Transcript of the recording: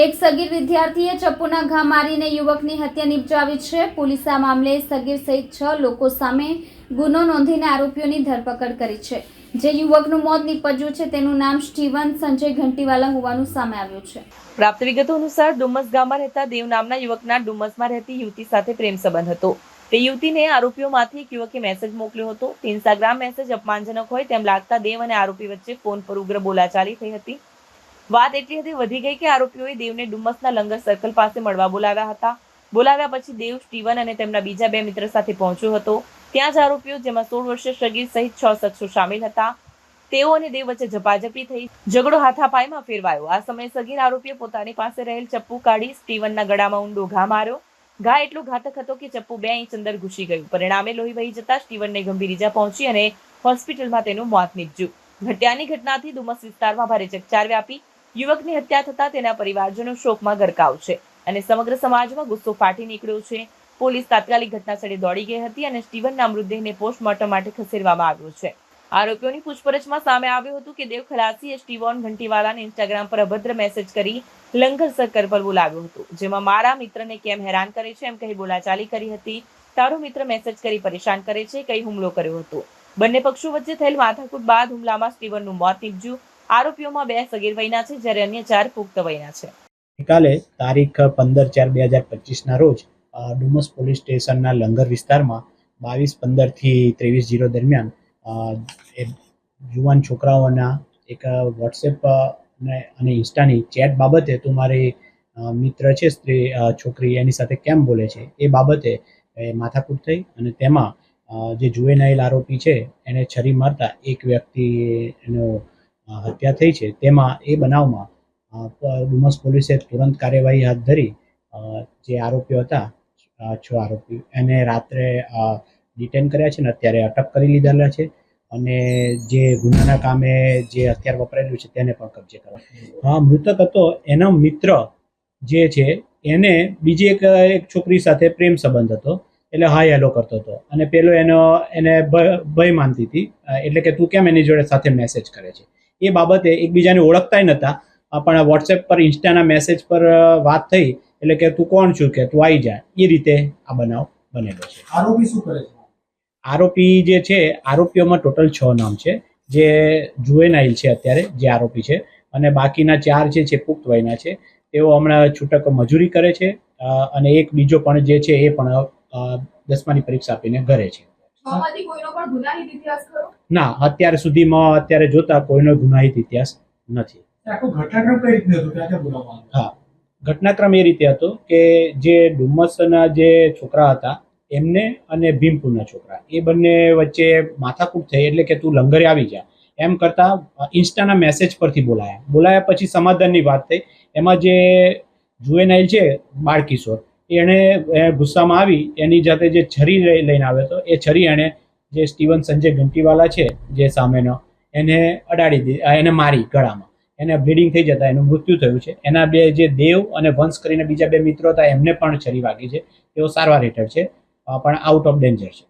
એક સગીર વિદ્યાર્થીએ ચપ્પુના ઘા મારીને યુવકની હત્યા નિપજાવી છે. પોલીસે આ મામલે સગીર સહિત છ લોકો સામે ગુનો નોંધીને આરોપીઓની ધરપકડ કરી છે. જે યુવકનું મોત નીપજ્યું છે તેનું નામ સ્ટીવન સંજય ઘંટીવાલા હોવાનું સામે આવ્યું છે. પ્રાપ્ત વિગતો અનુસાર ડુમસ ગામમાં રહેતા દેવ નામના યુવકના ડુમસમાં રહેતી યુવતી સાથે પ્રેમ સંબંધ હતો. તે યુવતીને આરોપીઓમાંથી એક યુવકે મેસેજ મોકલ્યો હતો. ઇન્સ્ટાગ્રામ મેસેજ અપમાનજનક હોય તેમ લાગતા દેવ અને આરોપી વચ્ચે ફોન પર ઉગ્ર બોલાચાલી થઈ હતી. વાત એટલી હદે વધી ગઈ કે આરોપીઓએ દેવને ડુમસના લંગર સર્કલ પાસે મળવા બોલાવ્યા હતા. બોલાવ્યા પછી દેવ, સ્ટીવન અને તેમના બીજા બે મિત્ર સાથે પહોંચ્યો હતો. ત્યાં જ આરોપીઓ, જેમાં સોળ વર્ષીય સગીર સહિત છ શખ્સો સામેલ હતા. તેઓ અને દેવ વચ્ચે ઝપાઝપી થઈ, ઝઘડો હાથાપાઈમાં ફેરવાયો. આ સમયે સગીર આરોપીએ પોતાની પાસે રહેલ ચપ્પુ કાઢી સ્ટીવનના ગળામાં ઊંડો ઘા માર્યો. ઘા એટલો ઘાતક હતો કે ચપ્પુ બે ઇંચ અંદર ઘૂસી ગયું. પરિણામે લોહી વહી જતા સ્ટીવનને ગંભીર ઈજા પહોંચી અને હોસ્પિટલમાં તેનું મોત નીપજ્યું. ઘટ્યાની ઘટનાથી ડુમસ વિસ્તારમાં ભારે ચકચાર વ્યાપી યુવકની હત્યા થતા તેના પરિવારજનો શોકમાં ગરકાવ છે અને સમગ્ર સમાજમાં ગુસ્સો ફાટી નીકળ્યો છે. પોલીસ તાત્કાલિક ઘટનાસ્થળે દોડી ગઈ હતી અને સ્ટીવનના મૃતદેહને પોસ્ટમોર્ટમ માટે ખસેડવામાં આવ્યો છે. આરોપીઓની પૂછપરછમાં સામે આવ્યું હતું કે દેવ ખલાસીએ સ્ટીવન ઘંટીવાલાને ઇન્સ્ટાગ્રામ પર અભદ્ર મેસેજ કરી લંગર સર્કલ પર બોલાવ્યું હતું, જેમાં મારા મિત્રને કેમ હેરાન કરે છે એમ કહી બોલાચાલી કરી હતી. તારો મિત્ર મેસેજ કરી પરેશાન કરે છે કઈ હુમલો કર્યો હતો. બંને પક્ષો વચ્ચે થયેલ માથાકૂટ બાદ હુમલામાં સ્ટીવનનું મોત નીપજ્યું. આરોપીઓમાં બે સગીર વયના છે જ્યારે અન્ય ચાર પુખ્ત વયના છે. ગઈકાલે તારીખ પંદર ચાર બે હજાર પચીસના રોજ ડુમસ પોલીસ સ્ટેશનના લંગર વિસ્તારમાં બાવીસ પંદરથી ત્રેવીસ જીરો દરમિયાન જુવાન છોકરાઓના એક વોટ્સએપ અને ઇન્સ્ટાની ચેટ બાબતે તું મારી મિત્ર છે સ્ત્રી છોકરી એની સાથે કેમ બોલે છે એ બાબતે માથાકૂટ થઈ અને તેમાં જે જુએનાઇલ આરોપી છે એને છરી મારતા એક વ્યક્તિ એનો અ, હત્યા થઈ છે, તેમાં એ બનાવમાં ડુમસ પોલીસે તુરંત કાર્યવાહી હાથ ધરી જે આરોપીઓ હતા છ આરોપી એને રાત્રે ડિટેન કર્યા છે ને અત્યારે અટક કરી લીધેલા છે અને જે ગુનાના કામે જે હથિયાર વપરાયેલું છે તેને પણ કબજે કરવા. હા, મૃતક હતો એનો મિત્ર જે છે, એને બીજી એક એક છોકરી સાથે પ્રેમ સંબંધ હતો, એટલે હાય હેલો કરતો હતો અને પેલો એનો, એને ભય માનતી હતી એટલે કે તું કેમ એની જોડે સાથે મેસેજ કરે છે? એ બાબતે એકબીજાને ઓળખતાય નહોતા પણ વોટ્સએપ પર ઇન્સ્ટાના મેસેજ પર વાત થઈ એટલે કે તું કોણ છું કે તું આવી જા. એ રીતે આ બનાવ બનેલો છે. આરોપી શું કરે છે? આરોપી જે છે આરોપીઓમાં ટોટલ છ નામ છે. જે જુએનાઇલ છે અત્યારે જે આરોપી છે. અને બાકીના ચાર છે જે પુખ્ત વયના છે. તેઓ હમણાં છૂટક મજૂરી કરે છે અને એક બીજો પણ જે છે એ પણ દસમાની પરીક્ષા આપીને ઘરે છે. ના અત્યાર સુધીમાં અત્યારે જોતા કોઈનો ગુનાહિત ઇતિહાસ નથી. હા. ઘટનાક્રમ એ રીતે હતો કે જે ડુમ્મસના જે છોકરા હતા એમને અને ભીમપુરના છોકરા એ બંને વચ્ચે માથાકૂટ થઈ એટલે કે તું લંગરે આવી જા. એમ કરતા ઇન્સ્ટાના મેસેજ પરથી બોલાયા. બોલાયા પછી સમાધાનની વાત થઈ. એમાં જે જુએનાઇલ છે બાળકિશોર એણે ગુસ્સામાં આવી એની જાતે જે છરી લઈને આવ્યો હતો એ છરી એણે જે સ્ટીવન સંજય ઘંટીવાલા છે, જે સામેનો, એને અડાડી દીધી એને મારી ગળામાં. એને બ્લીડિંગ થઈ જતા, એનું મૃત્યુ થયું છે. એના બે જે દેવ અને વંશ કરીને બીજા બે મિત્રો હતા, એમને પણ છરી વાગી છે. તેઓ સારવાર હેઠળ છે, પણ આઉટ ઓફ ડેન્જર છે.